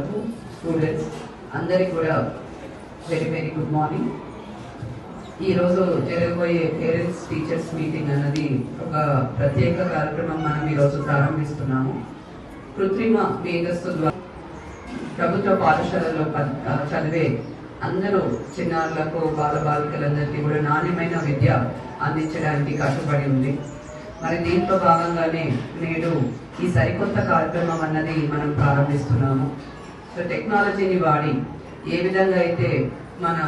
వరకు స్టూడెంట్స్ అందరికి కూడా వెరీ వెరీ గుడ్ మార్నింగ్. ఈరోజు జరగబోయే పేరెంట్స్ టీచర్స్ మీటింగ్ అన్నది ఒక ప్రత్యేక కార్యక్రమం మనం ఈరోజు ప్రారంభిస్తున్నాము. కృత్రిమ మేధస్సు ద్వారా ప్రభుత్వ పాఠశాలలో ప- చదివే అందరూ చిన్నారులకు బాలబాలికలందరికీ కూడా నాణ్యమైన విద్య అందించడానికి కట్టుబడి ఉంది. మరి దీంట్లో భాగంగానే నేడు ఈ సరికొత్త కార్యక్రమం అన్నది మనం ప్రారంభిస్తున్నాము. సో టెక్నాలజీని వాడి ఏ విధంగా అయితే మన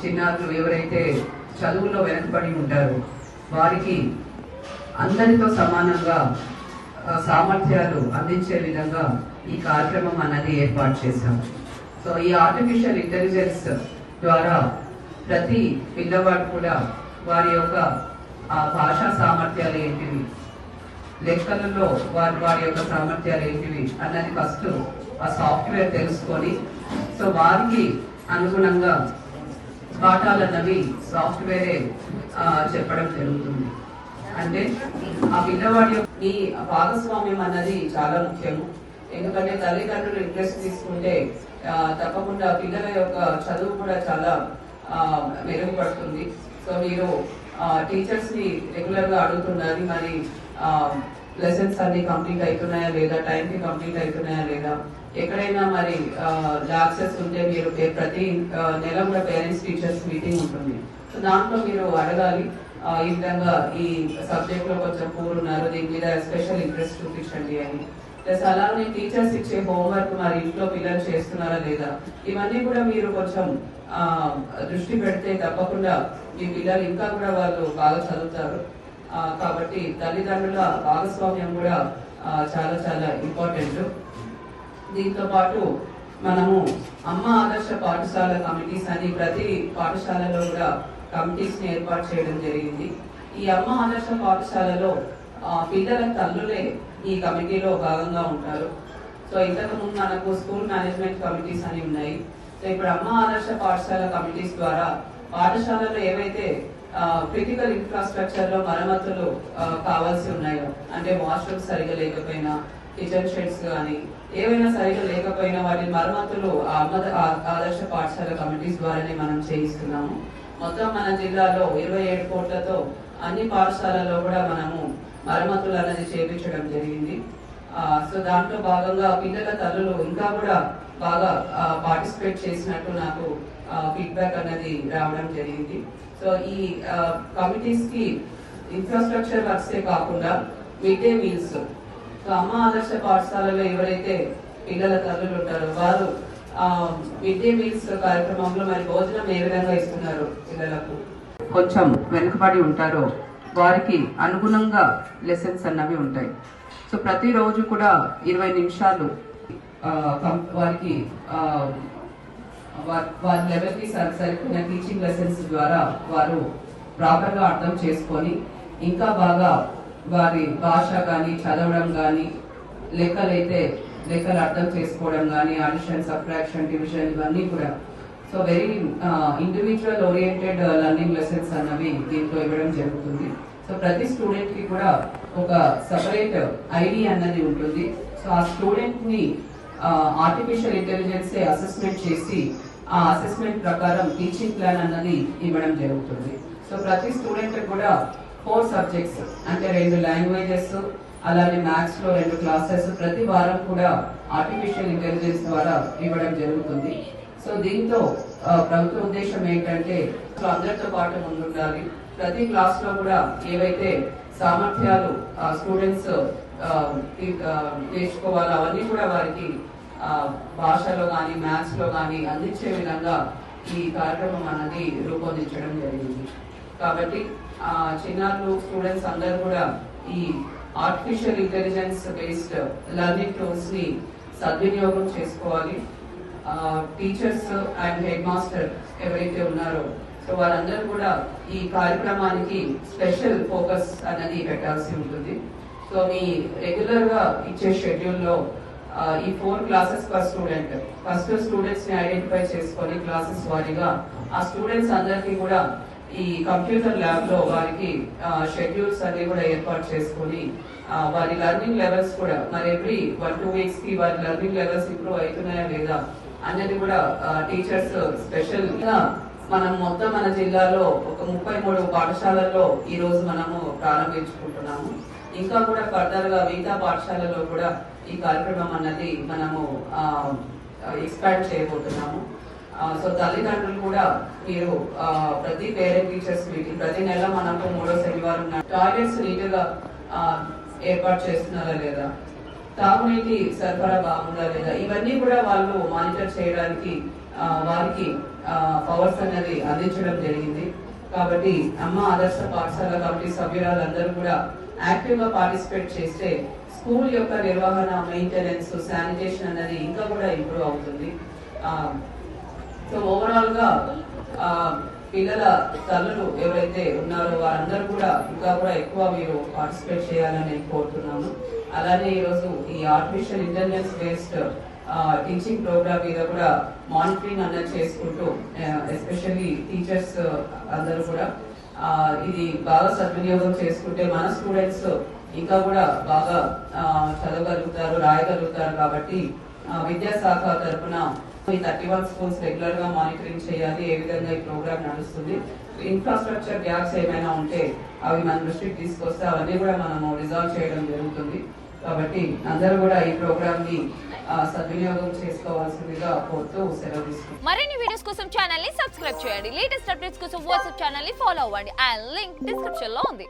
చిన్నారులు ఎవరైతే చదువులో వెనకబడి ఉంటారో వారికి అందరితో సమానంగా సామర్థ్యాలు అందించే విధంగా ఈ కార్యక్రమం అన్నది ఏర్పాటు చేశాం సో ఈ ఆర్టిఫిషియల్ ఇంటెలిజెన్స్ ద్వారా ప్రతి పిల్లవాడు కూడా వారి యొక్క ఆ భాషా సామర్థ్యాలు ఏంటివి లెక్కలలో వారి వారి యొక్క సామర్థ్యాలు ఏంటివి అన్నది ఫస్ట్ ఆ సాఫ్ట్వేర్ తెలుసుకొని సో వారికి అనుగుణంగా పాఠాలు అన్నవి సాఫ్ట్వేరే చెప్పడం జరుగుతుంది. అంటే ఆ పిల్లవాడి యొక్క ఈ భాగస్వామ్యం అన్నది చాలా ముఖ్యము. ఎందుకంటే తల్లిదండ్రులు ఇంట్రెస్ట్ తీసుకుంటే తప్పకుండా పిల్లల యొక్క చదువు కూడా చాలా మెరుగుపడుతుంది. సో మీరు టీచర్స్ని రెగ్యులర్గా అడుగుతున్నది మరి Um, లెసన్స్ అన్ని కంప్లీట్ అవుతున్నాయా లేదా? టైం కి కంప్లీట్ అవుతున్నాయా లేదా? ఎక్కడైనా మరి uh, లాక్సెస్ ఉంటే మీరు ప్రతి uh, నెల కూడా పేరెంట్స్ టీచర్స్ మీటింగ్ ఉంటుంది. సో దాంట్లో మీరు అడగాలి. Uh, ఈ విధంగా ఈ సబ్జెక్ట్లో కొంచెం పూర్ ఉన్నారు. దీని మీద స్పెషల్ ఇంట్రెస్ట్ చూపించండి అని. ప్లస్ అలానే టీచర్స్ ఇచ్చే హోంవర్క్ మరి ఇంట్లో పిల్లలు చేస్తున్నారా లేదా? ఇవన్నీ కూడా మీరు కొంచెం దృష్టి పెడితే తప్పకుండా మీ పిల్లలు ఇంకా కూడా వాళ్ళు బాగా చదువుతారు. కాబట్టి తల్లిదండ్రుల భాగస్వామ్యం కూడా చాలా చాలా ఇంపార్టెంట్. దీంతో పాటు మనము అమ్మ ఆదర్శ పాఠశాల కమిటీస్ అని ప్రతి పాఠశాలలో కూడా కమిటీస్ని ఏర్పాటు చేయడం జరిగింది. ఈ అమ్మ ఆదర్శ పాఠశాలలో పిల్లల తల్లులే ఈ కమిటీలో భాగంగా ఉంటారు. సో ఇంతకుముందు మనకు స్కూల్ మేనేజ్మెంట్ కమిటీస్ అని ఉన్నాయి. సో ఇప్పుడు అమ్మ ఆదర్శ పాఠశాల కమిటీస్ ద్వారా పాఠశాలలో ఏవైతే క్రిటికల్ ఇన్ఫ్రాస్ట్రక్చర్లో మరమ్మతులు కావాల్సి ఉన్నాయో. అంటే వాష్రూమ్స్ సరిగా లేకపోయినా కిచెన్ షెడ్స్ కానీ ఏవైనా సరిగా లేకపోయినా వాటి మరమ్మతులు ఆ ఆదర్శ పాఠశాల కమిటీస్ ద్వారానే మనం చేయిస్తున్నాము. మొత్తం మన జిల్లాలో ఇరవై ఏడు కోట్లతో అన్ని పాఠశాలల్లో కూడా మనము మరమ్మతులు అనేది చేపించడం జరిగింది. సో దాంట్లో భాగంగా పిల్లల తల్లులు ఇంకా కూడా బాగా పార్టిసిపేట్ చేసినట్టు నాకు ఫీడ్బ్యాక్ అనేది రావడం జరిగింది. సో ఈ కమిటీస్కి ఇన్ఫ్రాస్ట్రక్చర్ వర్క్సే కాకుండా మిడ్ డే మీల్స్ సో అమ్మ ఆదర్శ పాఠశాలలో ఎవరైతే పిల్లల తల్లులు ఉంటారో వారు మిడ్ డే మీల్స్ కార్యక్రమంలో మరి భోజనం ఏ విధంగా ఇస్తున్నారు పిల్లలకు? కొంచెం వెనుకబడి ఉంటారో వారికి అనుగుణంగా లెసన్స్ అన్నవి ఉంటాయి. సో ప్రతిరోజు కూడా ఇరవై నిమిషాలు వారికి వారి లెవెల్కి సరి సరిపోయిన టీచింగ్ లెసన్స్ ద్వారా వారు ప్రాపర్గా అర్థం చేసుకొని ఇంకా బాగా వారి భాష కానీ చదవడం కానీ లెక్కలైతే లెక్కలు అర్థం చేసుకోవడం కానీ ఆడిషన్ సబ్ట్రాక్షన్ డివిజన్ ఇవన్నీ కూడా. So very individual oriented learning lessons అన్నవి దీంట్లో ఇవ్వడం జరుగుతుంది. సో ప్రతి స్టూడెంట్కి కూడా ఒక సపరేట్ ఐడి అన్నది ఉంటుంది. సో ఆ స్టూడెంట్ని ఆర్టిఫిషియల్ ఇంటెలిజెన్స్ అసెస్మెంట్ చేసి ఆ అసెస్మెంట్ ప్రకారం టీచింగ్ ప్లాన్ అన్నది ఇవ్వడం జరుగుతుంది. సో ప్రతి స్టూడెంట్ కూడా ఫోర్ సబ్జెక్ట్స్ అంటే రెండు లాంగ్వేజెస్ అలానే మ్యాథ్స్లో రెండు క్లాసెస్ ప్రతి వారం కూడా ఆర్టిఫిషియల్ ఇంటెలిజెన్స్ ద్వారా ఇవ్వడం జరుగుతుంది. సో దీంతో ప్రభుత్వ ఉద్దేశం ఏంటంటే అందరితో పాటు ముందుండాలి. ప్రతి క్లాస్లో కూడా ఏవైతే సామర్థ్యాలు స్టూడెంట్స్ నేర్చుకోవాలో అవన్నీ కూడా వారికి భాషలో కానీ మ్యాథ్స్లో కానీ అందించే విధంగా ఈ కార్యక్రమం అనేది రూపొందించడం జరిగింది. కాబట్టి చిన్నారులు స్టూడెంట్స్ అందరూ కూడా ఈ ఆర్టిఫిషియల్ ఇంటెలిజెన్స్ బేస్డ్ లెర్నింగ్ టూల్స్ని సద్వినియోగం చేసుకోవాలి. టీచర్స్ అండ్ హెడ్ మాస్టర్ ఎవరైతే ఉన్నారో సో వారందరూ కూడా ఈ కార్యక్రమానికి స్పెషల్ ఫోకస్ అనేది పెట్టాల్సి ఉంటుంది. సో మీ రెగ్యులర్గా ఇచ్చే షెడ్యూల్లో ఈ four classes per student first స్టూడెంట్స్ని ఐడెంటిఫై చేసుకొని క్లాసెస్ వారిగా ఆ స్టూడెంట్స్ అందరికీ కూడా ఈ కంప్యూటర్ ల్యాబ్లో వారికి షెడ్యూల్స్ అన్ని కూడా ఏర్పాటు చేసుకొని వారి లెర్నింగ్ లెవెల్స్ కూడా మరి ఎవ్రీ వన్ టూ వీక్స్కి వారి లెర్నింగ్ లెవెల్స్ ఇంప్రూవ్ అవుతున్నాయా లేదా అందరినీ కూడా టీచర్స్ స్పెషల్గా మనం మొత్తం మన జిల్లాలో ఒక ముప్పై మూడు పాఠశాలల్లో ఈ రోజు మనము ప్రారంభించుకుంటున్నాము. ఇంకా కూడా ఫర్దర్గా మిగతా పాఠశాలలో కూడా ఈ కార్యక్రమం అన్నది మనము ఎక్స్పాండ్ చేయబోతున్నాము. సో తల్లిదండ్రులు కూడా మీరు ప్రతి పేరెంట్ టీచర్స్ మీటింగ్ ప్రతి నెల మనకు మూడో శనివారం టాయిలెట్స్ నీట్గా ఏర్పాటు చేస్తున్నారా లేదా? తాగునీటి సరఫరా బాగుందా లేదా ఇవన్నీ కూడా వాళ్ళు మానిటర్ చేయడానికి వారికి పవర్స్ అనేది అందించడం జరిగింది. కాబట్టి అమ్మ ఆదర్శ పాఠశాల కమిటీ సభ్యురాలందరూ కూడా యాక్టివ్గా పార్టిసిపేట్ చేస్తే స్కూల్ యొక్క నిర్వహణ మెయింటెనెన్స్ శానిటేషన్ అనేది ఇంకా కూడా ఇంప్రూవ్ అవుతుంది. సో ఓవరాల్గా పిల్లల తల్లులు ఎవరైతే ఉన్నారో వారందరూ కూడా ఇంకా కూడా ఎక్కువ మీరు పార్టిసిపేట్ చేయాలని కోరుతున్నాము. కోరుతున్నాను అలానే ఈరోజు ఈ artificial intelligence based teaching program మీద కూడా మానిటరింగ్ అన్నది చేసుకుంటూ ఎస్పెషల్లీ టీచర్స్ అందరూ కూడా ఇది బాగా సద్వినియోగం చేసుకుంటే మన స్టూడెంట్స్ ఇంకా కూడా బాగా చదవగలుగుతారు రాయగలుగుతారు కాబట్టి విద్యాశాఖ తరఫున ఈ థర్టీ వన్ స్కూల్స్ రెగ్యులర్గా మానిటరింగ్ చేయాలి ఏ విధంగా ఈ ప్రోగ్రామ్ నడుస్తుంది ఇన్ఫ్రాస్ట్రక్చర్ గ్యాప్స్ ఏమైనా ఉంటే అవి మన దృష్టికి తీసుకొస్తే అవన్నీ కూడా మనము రిజాల్వ్ చేయడం జరుగుతుంది. కాబట్టి అందరూ కూడా ఈ ప్రోగ్రామ్ని సద్వినియోగం చేసుకోవాల్సిందిగా కోరుతూ సెలవు తీసుకుంటున్నాను మరిన్ని వీడియోస్ కోసం ఛానల్ని సబ్స్క్రైబ్ చేయండి. లేటెస్ట్ అప్డేట్స్ కోసం వాట్సాప్ ఛానల్ని ఫాలో అవ్వండి. అండ్ లింక్ డిస్క్రిప్షన్లో ఉంది.